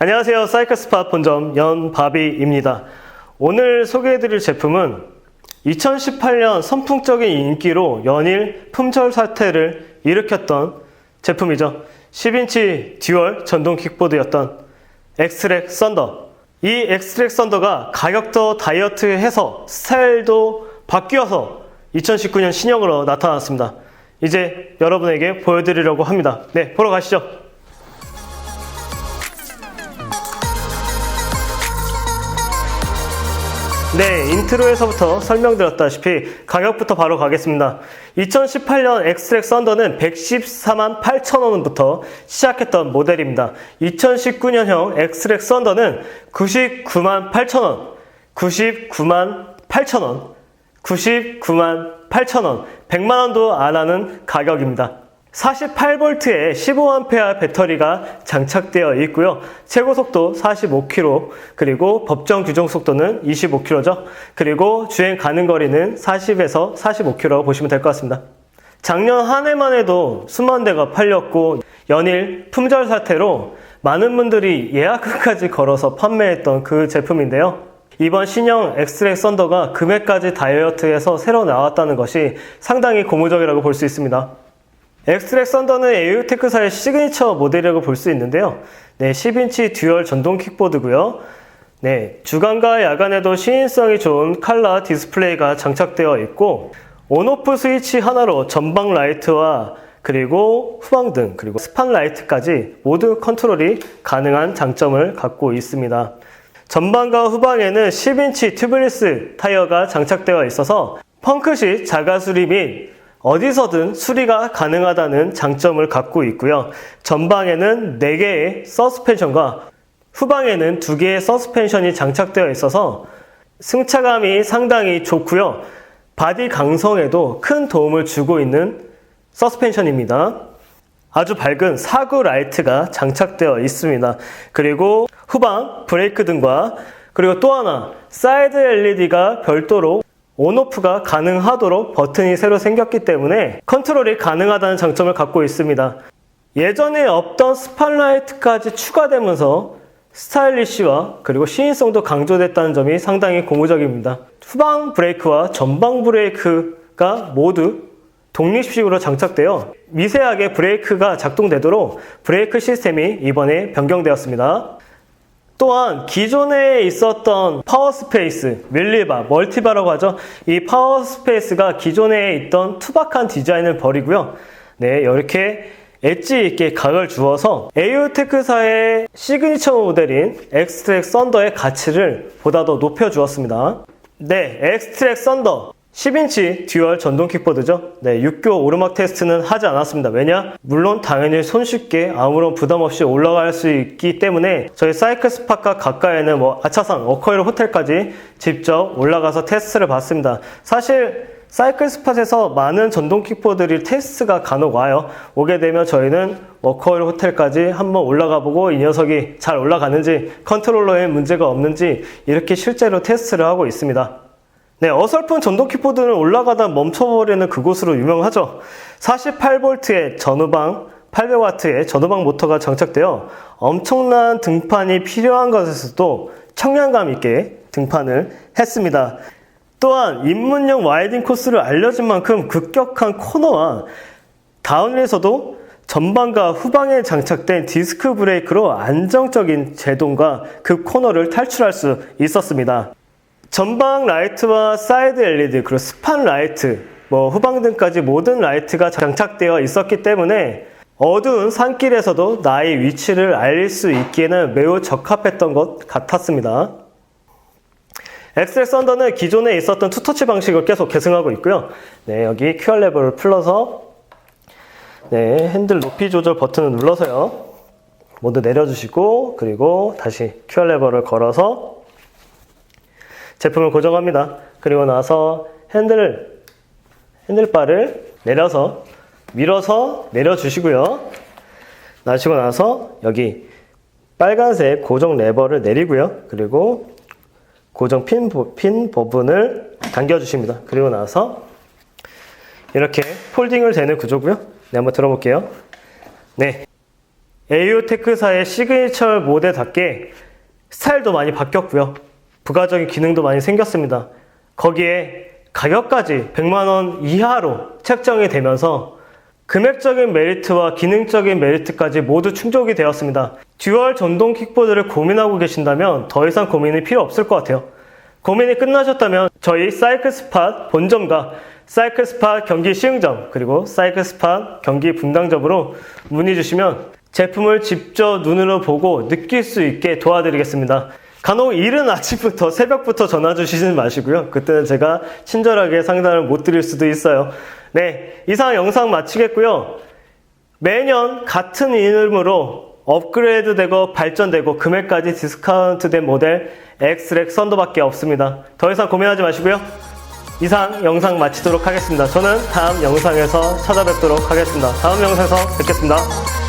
안녕하세요. 사이클스팟 본점 연바비입니다. 오늘 소개해드릴 제품은 2018년 선풍적인 인기로 연일 품절 사태를 일으켰던 제품이죠. 10인치 듀얼 전동 킥보드였던 엑스트랙 썬더. 이 엑스트랙 썬더가 가격도 다이어트해서 스타일도 바뀌어서 2019년 신형으로 나타났습니다. 이제 여러분에게 보여드리려고 합니다. 네, 보러 가시죠. 네, 인트로에서부터 설명드렸다시피 가격부터 바로 가겠습니다. 2018년 엑스트랙 썬더는 114만 8천 원부터 시작했던 모델입니다. 2019년형 엑스트랙 썬더는 99만 8천 원, 99만 8천 원, 99만 8천 원, 100만 원도 안 하는 가격입니다. 48V의 15A 배터리가 장착되어 있고요. 최고 속도 45km, 그리고 법정 규정 속도는 25km죠. 그리고 주행 가능 거리는 40에서 45km 보시면 될 것 같습니다. 작년 한 해만 해도 수만 대가 팔렸고 연일 품절 사태로 많은 분들이 예약까지 걸어서 판매했던 그 제품인데요. 이번 신형 엑스트랙 썬더가 금액까지 다이어트해서 새로 나왔다는 것이 상당히 고무적이라고 볼 수 있습니다. 엑스트랙 썬더는 에이오테크사의 시그니처 모델이라고 볼 수 있는데요. 네, 10인치 듀얼 전동 킥보드고요. 네, 주간과 야간에도 시인성이 좋은 칼라 디스플레이가 장착되어 있고 온오프 스위치 하나로 전방 라이트와 그리고 후방등 그리고 스판 라이트까지 모두 컨트롤이 가능한 장점을 갖고 있습니다. 전방과 후방에는 10인치 튜브리스 타이어가 장착되어 있어서 펑크식 자가수리 및 어디서든 수리가 가능하다는 장점을 갖고 있고요. 전방에는 4개의 서스펜션과 후방에는 2개의 서스펜션이 장착되어 있어서 승차감이 상당히 좋고요. 바디 강성에도 큰 도움을 주고 있는 서스펜션입니다. 아주 밝은 사구 라이트가 장착되어 있습니다. 그리고 후방 브레이크 등과 그리고 또 하나 사이드 LED가 별도로 온오프가 가능하도록 버튼이 새로 생겼기 때문에 컨트롤이 가능하다는 장점을 갖고 있습니다. 예전에 없던 스팟라이트까지 추가되면서 스타일리쉬와 그리고 시인성도 강조됐다는 점이 상당히 고무적입니다. 후방 브레이크와 전방 브레이크가 모두 독립식으로 장착되어 미세하게 브레이크가 작동되도록 브레이크 시스템이 이번에 변경되었습니다. 또한 기존에 있었던 파워 스페이스, 밀리바, 멀티바라고 하죠. 이 파워 스페이스가 기존에 있던 투박한 디자인을 버리고요. 네, 이렇게 엣지 있게 각을 주어서 에이오테크사의 시그니처 모델인 엑스트랙 썬더의 가치를 보다 더 높여 주었습니다. 네, 엑스트랙 썬더 10인치 듀얼 전동 킥보드죠. 네, 6교 오르막 테스트는 하지 않았습니다. 왜냐? 물론 당연히 손쉽게 아무런 부담 없이 올라갈 수 있기 때문에 저희 사이클 스팟과 가까이는 뭐 아차산, 어커일 호텔까지 직접 올라가서 테스트를 봤습니다. 사실 사이클 스팟에서 많은 전동 킥보드들이 테스트가 간혹 와요. 오게 되면 저희는 워커일 호텔까지 한번 올라가 보고 이 녀석이 잘 올라가는지 컨트롤러에 문제가 없는지 이렇게 실제로 테스트를 하고 있습니다. 네, 어설픈 전동 킥보드는 올라가다 멈춰버리는 그곳으로 유명하죠. 48V의 전후방 800W의 전후방 모터가 장착되어 엄청난 등판이 필요한 것에서도 청량감 있게 등판을 했습니다. 또한 입문용 와이딩 코스를 알려진 만큼 급격한 코너와 다운힐에서도 전방과 후방에 장착된 디스크 브레이크로 안정적인 제동과 그 코너를 탈출할 수 있었습니다. 전방 라이트와 사이드 LED 그리고 스판 라이트 뭐 후방등까지 모든 라이트가 장착되어 있었기 때문에 어두운 산길에서도 나의 위치를 알릴 수 있기에는 매우 적합했던 것 같았습니다. 엑셀 썬더는 기존에 있었던 투터치 방식을 계속 계승하고 있고요. 네, 여기 QR 레버를 풀러서 네, 핸들 높이 조절 버튼을 눌러서요. 모두 내려주시고 그리고 다시 QR 레버를 걸어서 제품을 고정합니다. 그리고 나서 핸들, 핸들바를 내려서, 밀어서 내려주시고요. 나시고 나서 여기 빨간색 고정 레버를 내리고요. 그리고 고정 핀, 핀 부분을 당겨주십니다. 그리고 나서 이렇게 폴딩을 되는 구조고요. 네, 한번 들어볼게요. 네. 에이오테크사의 시그니처 모델답게 스타일도 많이 바뀌었고요. 부가적인 기능도 많이 생겼습니다. 거기에 가격까지 100만원 이하로 책정이 되면서 금액적인 메리트와 기능적인 메리트까지 모두 충족이 되었습니다. 듀얼 전동 킥보드를 고민하고 계신다면 더 이상 고민이 필요 없을 것 같아요. 고민이 끝나셨다면 저희 사이클스팟 본점과 사이클스팟 경기 시흥점 그리고 사이클스팟 경기 분당점으로 문의 주시면 제품을 직접 눈으로 보고 느낄 수 있게 도와드리겠습니다. 간혹 이른 아침부터 새벽부터 전화 주시지 마시고요. 그때는 제가 친절하게 상담을 못 드릴 수도 있어요. 네, 이상 영상 마치겠고요. 매년 같은 이름으로 업그레이드 되고 발전되고 금액까지 디스카운트 된 모델 엑스렉 썬더밖에 없습니다. 더 이상 고민하지 마시고요. 이상 영상 마치도록 하겠습니다. 저는 다음 영상에서 찾아뵙도록 하겠습니다. 다음 영상에서 뵙겠습니다.